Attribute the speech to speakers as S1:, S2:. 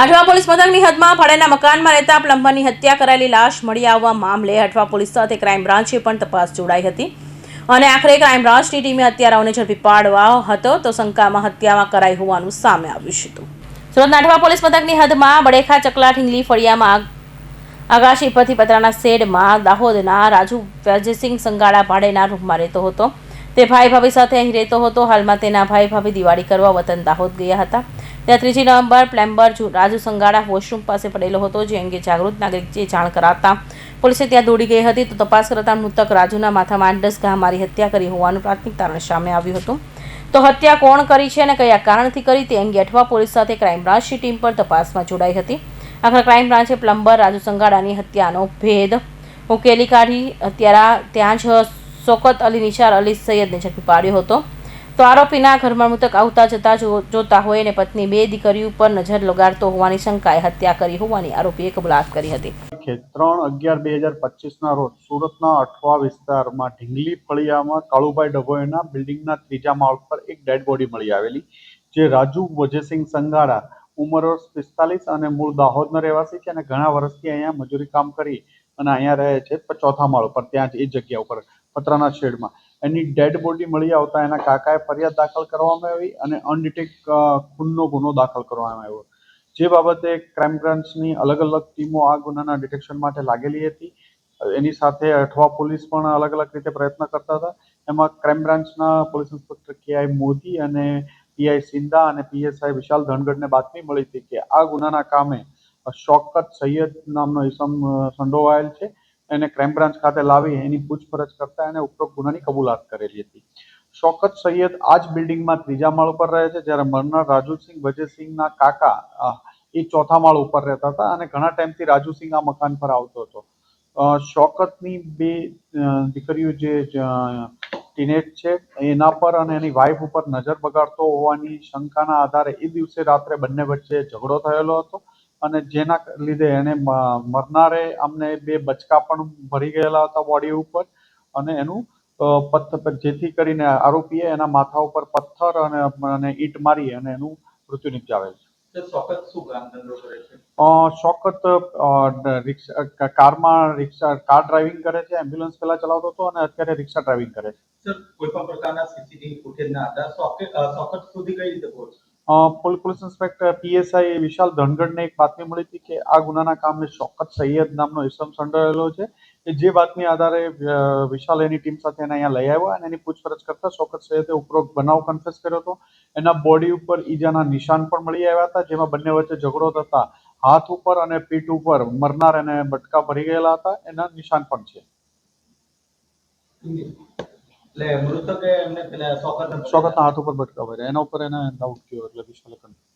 S1: Athwa police મથકની હદમાં ભાડાના મકાનમાં રહેતા પ્લમ્બરની હત્યા કરાયેલી લાશ મળી આવવા મામલે અઠવા પોલીસ સાથે ક્રાઇમ બ્રાન્ચે પણ તપાસ જોડાઈ હતી. અને આખરે ક્રાઇમ બ્રાન્ચની ટીમે હત્યારાઓને ઝડપી પાડવા હતો તો શંકામાં હત્યામાં કરાઈ હોવાનું સામે આવ્યું હતું સુરતના અઠવા પોલીસ મથકની હદમાં બડેખા ચકલા ઠીંગલી ફળિયામાં આગાશી પરથી પતરાના શેડમાં દાહોદના રાજુ વ્યાજસિંહ સંગાડા ભાડેના રૂમમાં રહેતો હતો. તે ભાઈ ભાભી સાથે અહીં રહેતો હતો. હાલમાં તેના ભાઈ ભાભી દિવાળી કરવા વતન દાહોદ ગયા હતા. ત્યાં ત્રીજી November, plumber Raju Sangada washroom પાસે પડેલો હતો, જે અંગે જાગૃત નાગરિકે જાણ કરાતા પોલીસે ત્યાં દોડી ગઈ હતી તો તપાસ કરતા મૃતક રાજુના માથામાં દસ ઘા મારી હત્યા કરી હોવાનું પ્રાથમિક તારણ સામે આવ્યું હતું. તો હત્યા કોણ કરી છે અને કયા કારણથી કરી તે અંગે અઠવા પોલીસ સાથે ક્રાઇમ બ્રાન્ચની ટીમ પર તપાસમાં જોડાઈ હતી. આખરે ક્રાઇમ બ્રાન્ચે પ્લમ્બર, રાજુ સંગાડાની હત્યાનો ભેદ ઉકેલી કાઢી, હત્યારા ત્યાં જ શોકત અલી, નિશાર અલી સૈયદને ઝડપી પાડ્યો હતો. તો આરોપીના ઘરમાં મૃતક આવતા જતા જોતા હોય અને પત્ની બે દીકરીઓ ઉપર નજર લગાડતો હોવાની શંકાએ હત્યા કરી હોવાની આરોપીએ કબૂલાત કરી હતી.
S2: ત્રણ અગિયાર બે હજાર પચીસના રોજ સુરતના અઠવા વિસ્તારમાં ઢીંગલી ફળિયામાં કાળુભાઈ ડભોઈના બિલ્ડિંગના ત્રીજા માળ પર એક ડેડ બોડી મળી આવેલી, જે રાજુ વજયસિંહ સંગાડા ઉંમર વર્ષ પિસ્તાલીસ અને મૂળ દાહોદના રહેવાસી છે અને ઘણા વર્ષથી અહીંયા મજૂરી કામ કરી અને અહીંયા રહે છે ચોથા માળ ઉપર ત્યાં જ એ જગ્યા ઉપર, પતરાના શેડમાં. એની ડેડ બોડી મળી આવતા એના કાકાએ ફરિયાદ દાખલ કરવામાં આવી અને અનડિટેક ખૂનનો ગુનો દાખલ કરવામાં આવ્યો. જે બાબતે ક્રાઇમ બ્રાન્ચની અલગ અલગ ટીમો આ ગુનાના ડિટેક્શન માટે લાગેલી હતી. એની સાથે અઠવા પોલીસ પણ અલગ અલગ રીતે પ્રયત્ન કરતા હતા. એમાં ક્રાઇમ બ્રાન્ચના પોલીસ ઇન્સ્પેક્ટર કે આઈ મોદી અને પીઆઈ સિંધા અને પીએસઆઈ વિશાલ ધનગઢને બાતમી મળી હતી કે આ ગુનાના કામે શોકત સૈયદ નામનો ઇસમ સંડોવાયેલ છે. એને ક્રાઇમ બ્રાન્ચ ખાતે લાવી, એની પૂછપરછ કરતા એને ઉપરોક્ત ગુનાની કબૂલાત કરેલી હતી. શોકત સૈયદ આ જ બિલ્ડિંગમાં ત્રીજા માળ ઉપર રહે છે, જ્યારે મરનાર રાજુસિંહ, વજયસિંહના કાકા એ ચોથા માળ ઉપર રહેતા હતા અને ઘણા ટાઈમથી રાજુસિંહ આ મકાન પર આવતો હતો. શોકતની બે દીકરીઓ જે ટીનેજ છે, એના પર અને એની વાઈફ ઉપર નજર બગાડતો હોવાની શંકાના આધારે એ દિવસે રાત્રે બંને વચ્ચે ઝઘડો થયેલો હતો. અને જેના લીધે એને મરનારે અમને બે બચકા પણ ભરી ગયેલા હતા બોડી ઉપર અને એનું પથ્થર જેથી કરીને આરોપીએ એના માથા ઉપર પથ્થર અને ઈટ મારી અને એનું મૃત્યુ નિપજાવેલ છે.
S3: શોકત
S2: રિક્ષા કારમાં રિક્ષા કાર ડ્રાઇવિંગ કરે છે એમ્બ્યુલન્સ પહેલા ચલાવતો હતો અને અત્યારે રિક્ષા ડ્રાઇવિંગ કરે છે.
S3: સર કોઈ પણ પ્રકારના સીસીટીવી ફૂટેજના આધાર સોકેટ અ, સુધી કઈ રીતે પહોંચે
S2: અ, પોલ- પોલીસ ઇન્સ્પેક્ટર પીએસઆઈ વિશાલ ધનગઢને એક બાતમી મળી હતી કે આ ગુનાના કામે શોકત સૈયદ નામનો ઇસમ સંડોવાયેલો છે કે જે બાતમી આધારે વિશાલ એની ટીમ સાથે એને અહીંયા લઈ આવ્યા અને એની પૂછપરછ કરતા શોકત સૈયદે ઉપરોક્ત બનાવ કન્ફેસ કર્યો હતો. એના બોડી ઉપર ઈજાના નિશાન પણ મળી આવ્યા હતા જેમાં બંને વચ્ચે ઝઘડો થતા હાથ ઉપર અને પીઠ ઉપર મરનાર એને બટકા ભરી ગયેલા હતા. એના નિશાન પણ છે.
S3: એટલે મૃતકે એમને પેલા શોકત
S2: શોકતના હાથ ઉપર બટકા એના ઉપર એને ડાઉટ થયો એટલે વિશાલે confess